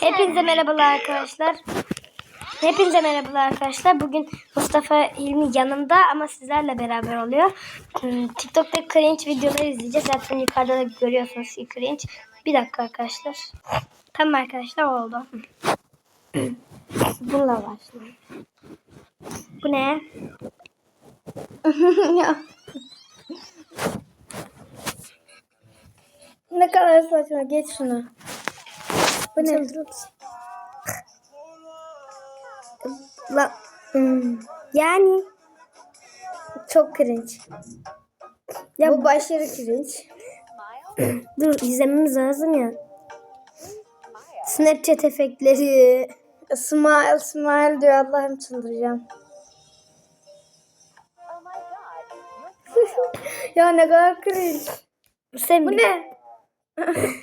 Hepinize merhabalar arkadaşlar. Hepinize merhabalar arkadaşlar. Bugün Mustafa İlmi yanımda ama sizlerle beraber oluyor. Hmm, TikTok'ta cringe videoları izleyeceğiz. Zaten yukarıda da görüyorsunuz ki cringe. Bir dakika arkadaşlar. Tamam arkadaşlar oldu. Bununla başlayalım. Bu ne? Ne kadar saçma. Geç şunu. Bu ne? La, hmm, yani çok cringe. Ya bu başarı cringe. Dur izlememiz lazım ya. Snapchat efektleri. Smile smile diyor Allah'ım çıldıracağım. ya ne kadar cringe. Bu ne?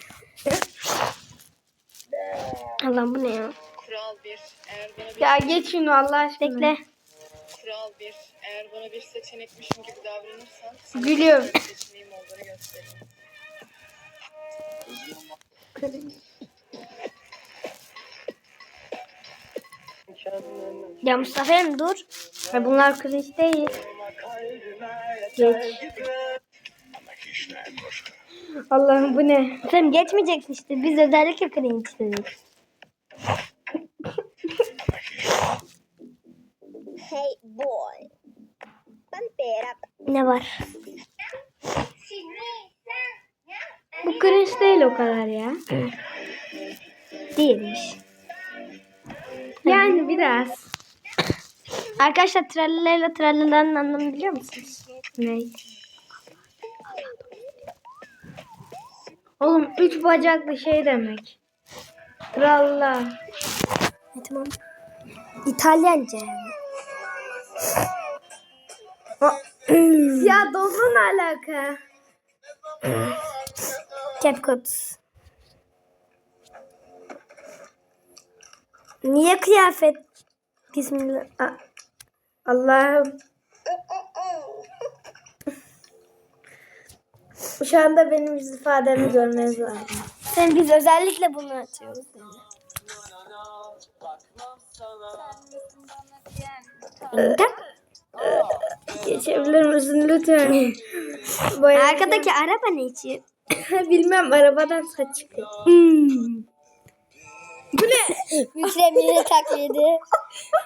Allah'ım bu ne ya? Kural 1. Eğer bana bir Ya geç şunu Allah aşkına. Bekle. kural 1. Eğer bana bir seçenekmişim gibi davranırsan sana Gülüyorum. bir seçeneğim olduğunu göstereyim. Ya Mustafa Emre dur. Ya bunlar cringe değil. Geç. Allah'ım bu ne? Sen geçmeyeceksin işte. Biz özellikle cringe dedik. Hey boy. Ben Berat. Ne var? Bu cringe değil o kadar ya. Değilmiş. Yani biraz. Arkadaşlar trallelerle trallelerinin anlamını biliyor musunuz? Ne? Oğlum üç bacaklı şey demek. Tralla. E, tamam. İtalyanca. Ya dozun alaka. CapCut. Niye kıyafet? Bismillah. Allah'ım. Şu anda benim yüz ifademi görmeniz lazım. Sen biz özellikle bunu açıyoruz. Geçebilir misin lütfen? Arkadaki araba ne için? Bilmem arabadan saç çıkıyor. Hmm. Bu ne? Mükremir'e taklidi.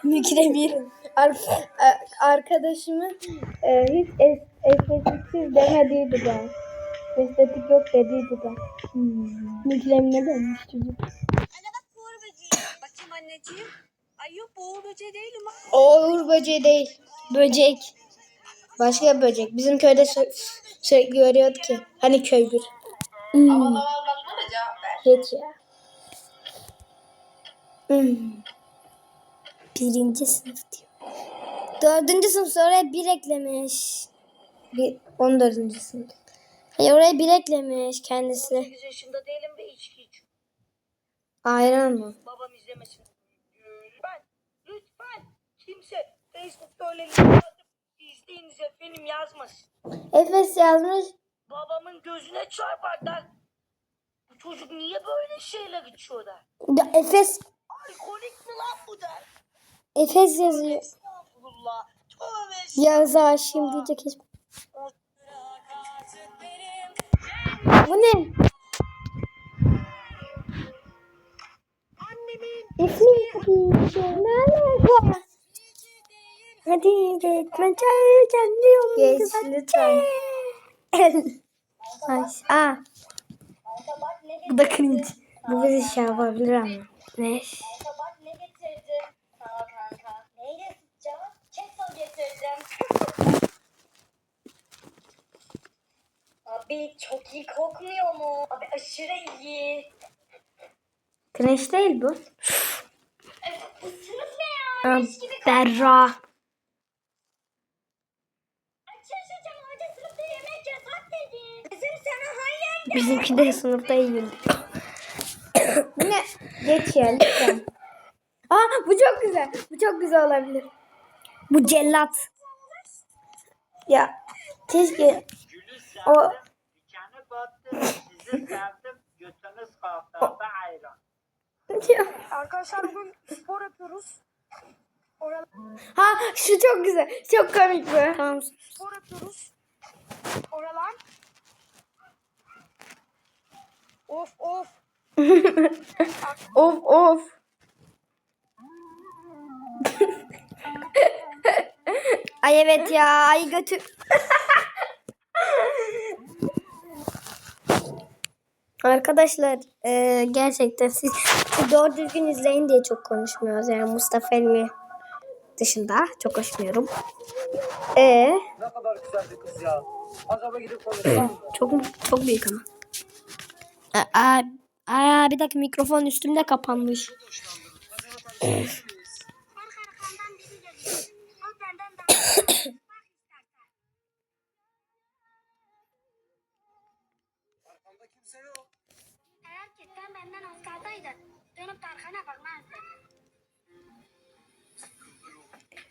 Mükremir. Ar arkadaşımın e, hiç es estetiksiz demediydi ben. Estetik yok dediydi ben. Hmm. Mükremir'e dönmüş çocuk. Bakayım anneciğim. Ay yok bu uğur böceği değil. O uğur böceği değil. Böcek. Başka bir böcek. Bizim köyde sü- sürekli görüyordu ki. Hani köy bir. Hmm. Geç ya. Hmm. Birinci sınıf diyor. Dördüncü sınıf sonra bir eklemiş. Bir, on dördüncü sınıf. Hayır oraya bir eklemiş kendisi. 8 yaşında değilim ve içki içiyorum. Ayran mı? Babam izlemesin. Lütfen. Lütfen. Kimse Facebook'ta öyle izleyiniz efendim yazmasın. Efes yazmış. Babamın gözüne çarpar der. Bu çocuk niye böyle şeyler içiyor der. Ya Efes Alkolik mi lan bu der. Efes yazıyor. Estağfurullah. Tövbe Yazar şimdi diyecek hiç. Bu ne? Efendim ne alaka? Hadi gitme çay canlıyorum. Geç lütfen. Ay, aa. Bu da cringe. Bu bizi şey yapabilir ama. Ne? Sabah ne getirdin? Sağ ol kanka. Neyle sıkacağım? Keso getirdim. Abi çok iyi kokmuyor mu? Abi aşırı iyi. Cringe değil bu. Sınıf ne ya? Aa, Berra. Şaşıracağım hoca sınıfta yemek yasak dedi. Kızım sana hayır. Bizimki de sınıfta iyi Bu ne? Geç ya lütfen. Aa bu çok güzel. Bu çok güzel olabilir. Bu cellat. Ya keşke o. Arkadaşlar bugün spor yapıyoruz. Oralar Ha şu çok güzel. Çok komik bu. Tamam. spor yapıyoruz. Of of. Of of. ay evet ya. Ay götür. Arkadaşlar e, gerçekten siz doğru düzgün izleyin diye çok konuşmuyoruz. Yani Mustafa Elmi dışında çok konuşmuyorum. E Ne kadar güzel bir kız ya. Acaba gidip konuşsam mı? çok çok büyük ama. Aa, aa, bir dakika mikrofon üstümde kapanmış.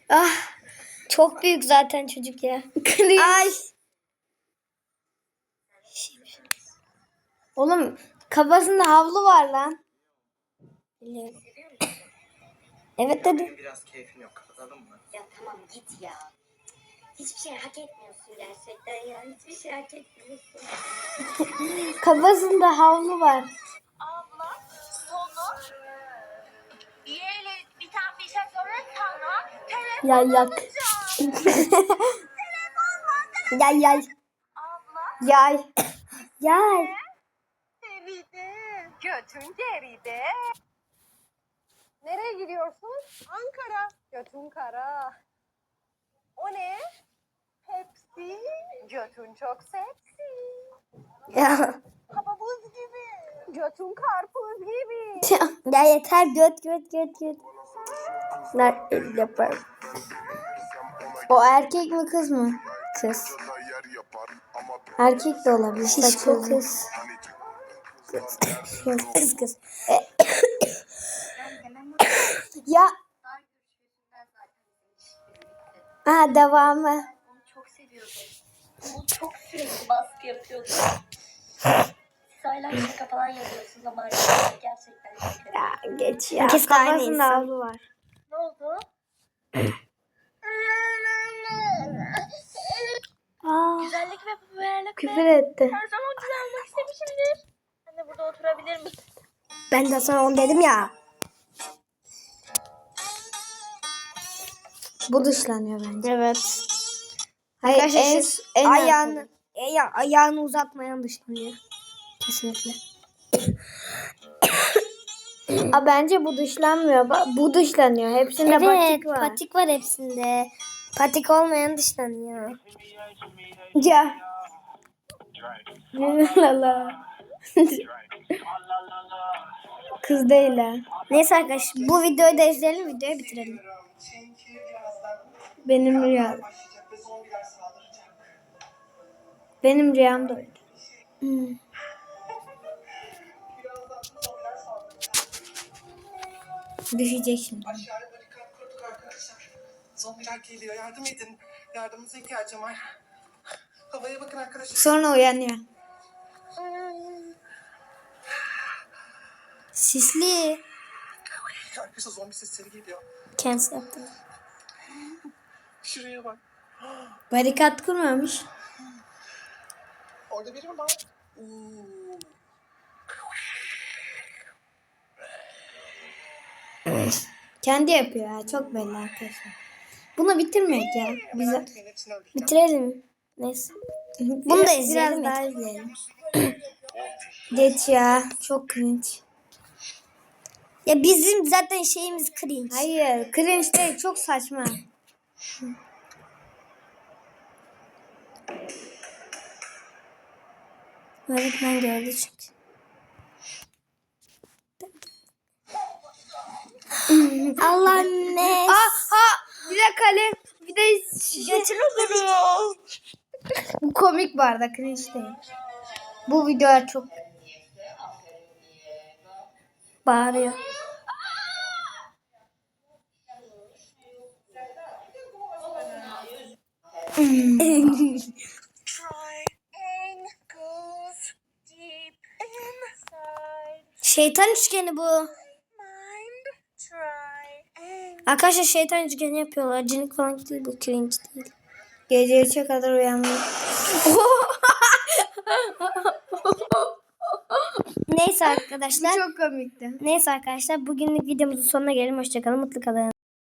Ah çok büyük zaten çocuk ya. Ay. Oğlum kafasında havlu var lan. Biliyorum. Evet dedi. Biraz keyfim yok. Kapatalım mı? Ya tamam git ya. Hiçbir şey hak etmiyorsun gerçekten ya. Hiçbir şey hak etmiyorsun. Kafasında havlu var. Abla sonu. Yeğle bir tane bir şey sonra sana. Telefon Yay yak. yay yay. abla. Yay. Yay. Götün deride. Nereye gidiyorsun? Ankara. Götün kara. O ne? Pepsi. Götün çok seksi. Ya. Hava buz gibi. Götün karpuz gibi. ya yeter göt göt göt göt. Ner yapar. O erkek mi kız mı? Kız. Erkek de olabilir. Saçı kız. Kız kız. Ya. Ha devamı. Onu çok seviyordum. Onu çok sürekli baskı yapıyordu. Sayılar şaka falan yazıyorsun ama gerçekten Ya geç ya. De aynı insan. var. Ne oldu? Aa, Güzellik ve popülerlik küfür etti. her zaman güzel olmak istemişimdir. Ben de burada oturabilir miyim? Ben de sana onu dedim ya. Bu dışlanıyor bence. Evet. Hayır, Arkadaşlar en, siz en ayağını, aya- ayağını uzatmayan dışlanıyor. Kesinlikle. Aa, bence bu dışlanmıyor. Ba- Bu dışlanıyor. Hepsinde patik var. patik var hepsinde. Patik olmayan dışlanıyor. Ya. Lala. Kız değil ha. Neyse arkadaşlar bu videoyu da izleyelim videoyu bitirelim. Benim rüyam. Benim rüyam da öyle. Saldıracak. Düşecek şimdi. Aşağıya. Zombiler geliyor. Yardım edin. Yardımınıza ihtiyacım var. Havaya bakın arkadaşlar. Sonra uyanıyor. Sisli. Arkadaşlar zombi sesleri geliyor. Kendisi yaptı. Şuraya bak. Barikat kurmamış. Orada biri mi var? Kendi yapıyor ya. Çok belli arkadaşlar. Bunu bitirmek ya. Bize bitirelim. Neyse. Bunu da izleyelim. Biraz daha izleyelim. Geç ya. Çok cringe. Ya bizim zaten şeyimiz cringe. Hayır. Cringe değil. Çok saçma. Öğretmen gördü çünkü. Allah ne? Aha bir de kalem bir de geçirir Bu komik bu arada cringe değil. Bu videolar çok bağırıyor. Şeytan üçgeni bu. Arkadaşlar şeytan üçgeni yapıyorlar. Cinik falan değil bu cringe değil. Gece 3'e kadar uyandım. Neyse arkadaşlar. Çok komikti. Neyse arkadaşlar bugünlük videomuzun sonuna gelelim. Hoşçakalın. Mutlu kalın.